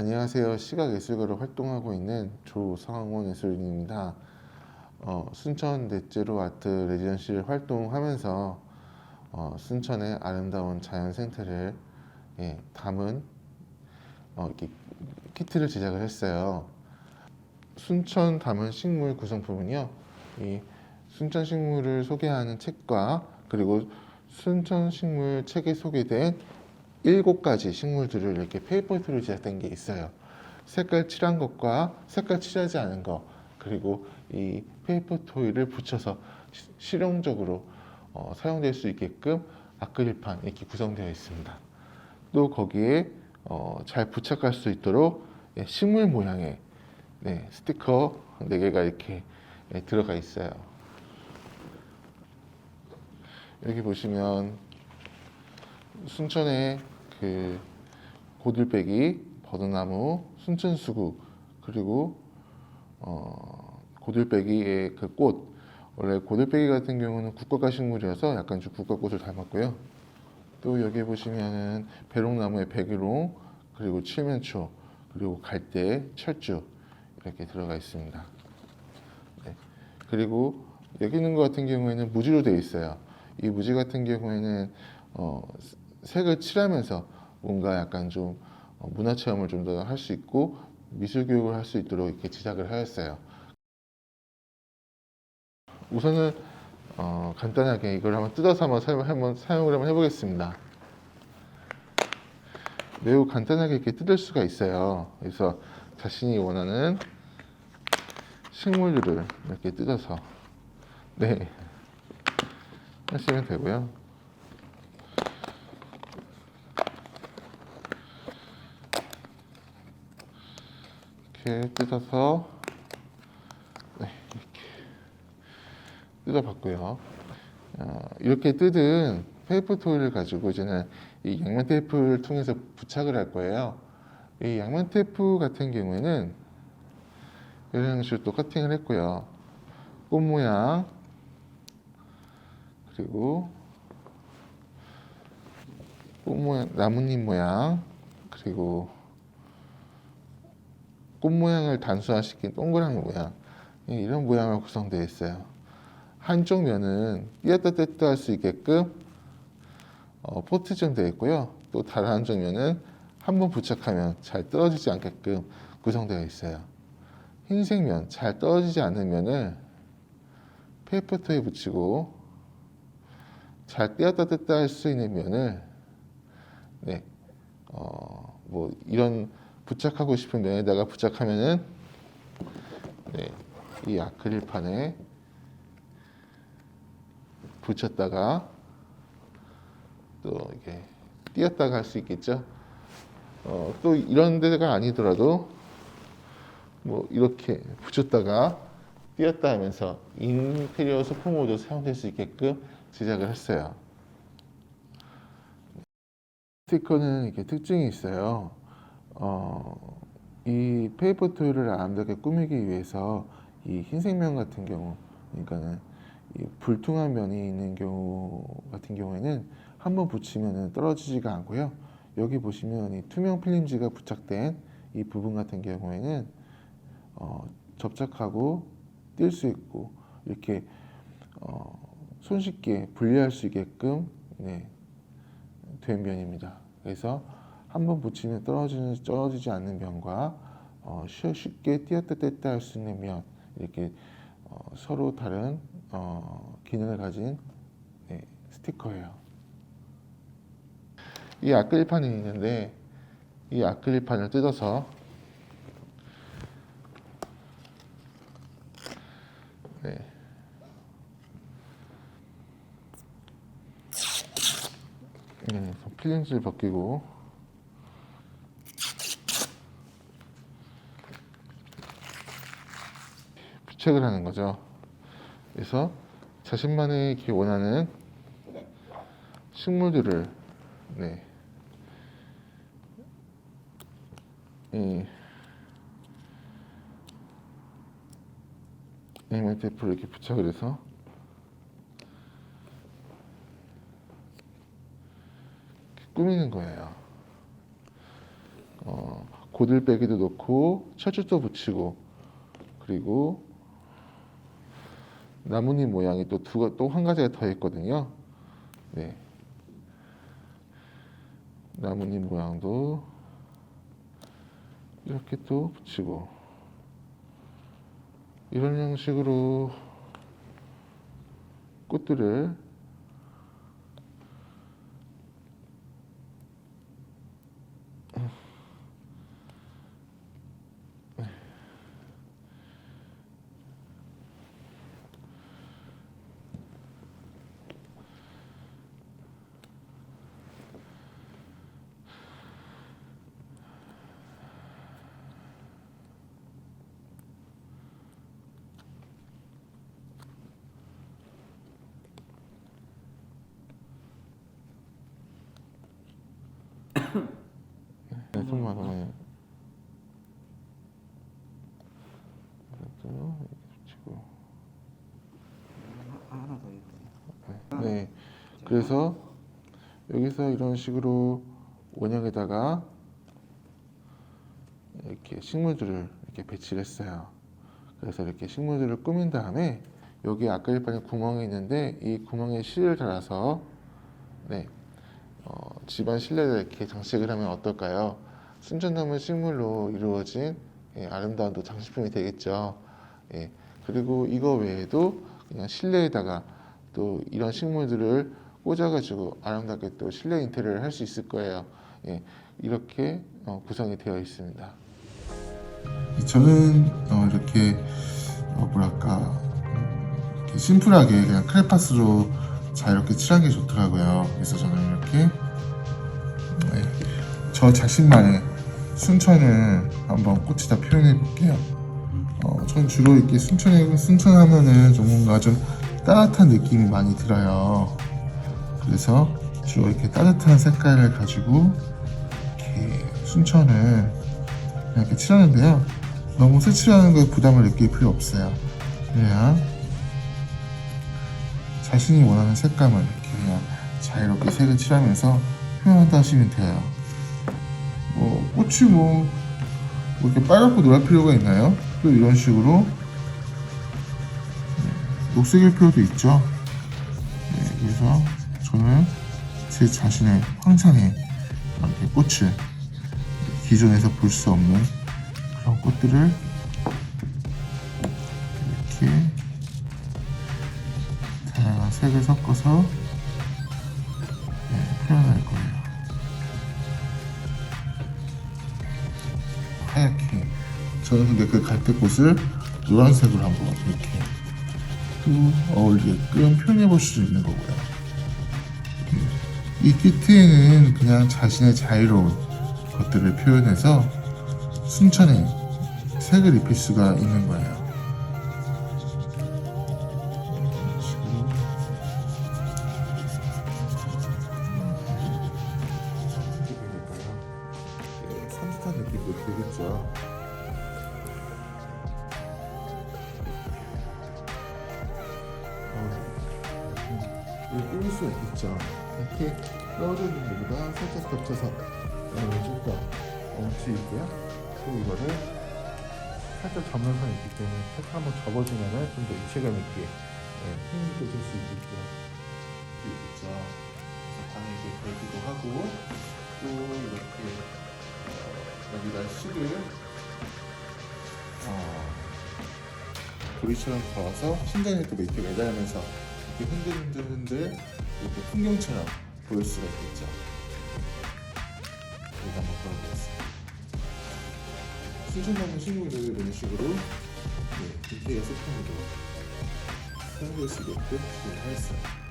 안녕하세요. 시각예술가로 활동하고 있는 조성원 예술인입니다. 어, 순천 넷제로 아트 레지던시를 활동하면서 어, 순천의 아름다운 자연 생태를 예, 담은 어, 키트를 제작을 했어요. 순천 담은 식물 구성품은요. 이 순천 식물을 소개하는 책과 그리고 순천 식물 책에 소개된 일곱 가지 식물들을 이렇게 페이퍼트로 제작된 게 있어요. 색깔 칠한 것과 색깔 칠하지 않은 것 그리고 이 페이퍼 토이를 붙여서 시- 실용적으로 어, 사용될 수 있게끔 아크릴판 이렇게 구성되어 있습니다. 또 거기에 어, 잘 부착할 수 있도록 예, 식물 모양의 네, 스티커 4개가 이렇게 예, 들어가 있어요. 여기 보시면 순천의 그 고들빼기, 버드나무, 순천수구 그리고 어, 고들빼기의 그 꽃 원래 고들빼기 같은 경우는 국화과 식물이어서 약간 좀 국화꽃을 닮았고요. 또 여기 보시면은 배롱나무의 백일홍 그리고 칠면초 그리고 갈대, 철쭉 이렇게 들어가 있습니다. 네. 그리고 여기 있는 것 같은 경우에는 무지로 되어 있어요. 이 무지 같은 경우에는 어, 색을 칠하면서 뭔가 약간 좀 어, 문화 체험을 좀 더 할 수 있고 미술 교육을 할 수 있도록 이렇게 제작을 하였어요. 우선은 어, 간단하게 이걸 한번 뜯어서 한번 사용, 한번 사용을 한번 해보겠습니다. 매우 간단하게 이렇게 뜯을 수가 있어요. 그래서 자신이 원하는 식물들을 이렇게 뜯어서 네 하시면 되고요. 이렇게 뜯어서 네, 이렇게 뜯어봤고요. 어, 이렇게 뜯은 페이퍼 토이를 가지고 이제는 이 양면 테이프를 통해서 부착을 할 거예요. 이 양면 테이프 같은 경우에는 이런 식으로 또 커팅을 했고요. 꽃 모양 그리고 꽃 모양 나뭇잎 모양 그리고 꽃 모양을 단수화시킨 동그란 모양 예, 이런 모양으로 구성되어 있어요. 한쪽 면은 띄었다 뗐다 할 수 있게끔 어, 포트좀 되어 있고요. 또 다른 한쪽 면은 한 번 부착하면 잘 떨어지지 않게끔 구성되어 있어요. 흰색 면, 잘 떨어지지 않는 면을 페이퍼터에 붙이고 잘 띄었다 뗐다 할 수 있는 면을 네, 어, 뭐 이런 부착하고 싶은 면에다가 부착하면은 네, 이 아크릴판에 붙였다가 또 이게 띄었다가 할 수 있겠죠. 어, 또 이런 데가 아니더라도 뭐 이렇게 붙였다가 띄었다 하면서 인테리어 소품으로도 사용될 수 있게끔 제작을 했어요. 스티커는 이렇게 특징이 있어요. 어, 이 페이퍼 토이를 아름답게 꾸미기 위해서 이 흰색 면 같은 경우, 그러니까는 이 불퉁한 면이 있는 경우 같은 경우에는 한번 붙이면 떨어지지가 않고요. 여기 보시면 이 투명 필름지가 부착된 이 부분 같은 경우에는 어, 접착하고 뛸 수 있고 이렇게 어, 손쉽게 분리할 수 있게끔 네, 된 면입니다. 그래서 한 번 붙이면 떨어지는 떨어지지 않는 면과 어, 쉬- 쉽게 띄었다 뗐다 할 수 있는 면 이렇게 어, 서로 다른 어, 기능을 가진 네, 스티커예요. 이 아크릴판이 있는데 이 아크릴판을 뜯어서 네. 네, 필름지를 벗기고 부착을 하는 거죠. 그래서 자신만의 원하는 식물들을 네. 이 테이프를 이렇게 부착을 해서 이렇게 꾸미는 거예요. 어, 고들빼기도 놓고 철쭉도 붙이고 그리고 나뭇잎 모양이 또 두 또 한 가지가 더 있거든요. 네. 나뭇잎 모양도 이렇게 또 붙이고 이런 형식으로 꽃들을 네, 손만 네. 이렇게 붙이고 하나 더 있네. 네. 그래서 여기서 이런 식으로 원형에다가 이렇게 식물들을 이렇게 배치를 했어요. 그래서 이렇게 식물들을 꾸민 다음에 여기 아크릴판에 구멍이 있는데 이 구멍에 실을 달아서 네, 어, 집안 실내를 이렇게 장식을 하면 어떨까요? 순천나무 식물로 이루어진 예, 아름다운 또 장식품이 되겠죠. 예, 그리고 이거 외에도 그냥 실내에다가 또 이런 식물들을 꽂아가지고 아름답게 또 실내 인테리어를 할 수 있을 거예요. 예, 이렇게 어, 구성이 되어 있습니다. 저는 어, 이렇게 어, 뭐랄까 이렇게 심플하게 그냥 크레파스로 자유롭게 게 좋더라고요. 그래서 저는 이렇게 네, 저 자신만의 순천을 한번 꽃에다 표현해 볼게요. 어, 전 주로 이렇게 순천에 순천 하면은 좀 뭔가 좀 따뜻한 느낌이 많이 들어요. 그래서 주로 이렇게 따뜻한 색깔을 가지고 이렇게 순천을 이렇게 칠하는데요. 너무 색칠하는 거 부담을 느낄 필요 없어요. 그래야 자신이 원하는 색감을 그냥 자유롭게 색을 칠하면서 표현한다 하시면 돼요. 뭐 꽃이 뭐, 뭐 이렇게 빨갛고 노랄 필요가 있나요? 또 이런 식으로 네, 녹색일 필요도 있죠. 네, 그래서 저는 제 자신의 황상에 이렇게 꽃을 기존에서 볼 수 없는 그런 꽃들을 이렇게 색을 섞어서 네, 표현할 거예요. 하얗게. 저는 근데 그 갈대꽃을 노란색으로 한번 이렇게 또 어울리게끔 표현해 볼 수 있는 거고요. 이 키트에는 그냥 자신의 자유로운 것들을 표현해서 순천에 색을 입힐 수가 있는 거예요. 이거 꾸밀 수 있죠. 이렇게 떨어져 있는 것보다 살짝 겹쳐서 어, 좀더 엉치 있고요. 또 이거를 살짝 접는 선이 있기 때문에 살짝 한번 접어주면은 좀더 입체감 있게 예, 힘있게 줄수 있겠죠. 있겠죠. 그래서 방에 이렇게 걸기도 하고 또 이렇게 어, 여기다 실을 어, 도리처럼 걸어서 신전에 또 밑에 매달면서 이렇게 흔들흔들흔들 이렇게 풍경처럼 보일 수가 있겠죠. 여기 한번 걸어보겠습니다. 순천나무 식물을 이런 식으로 네, 디테일 소품으로 사용될 수 있게끔 준비하였어요.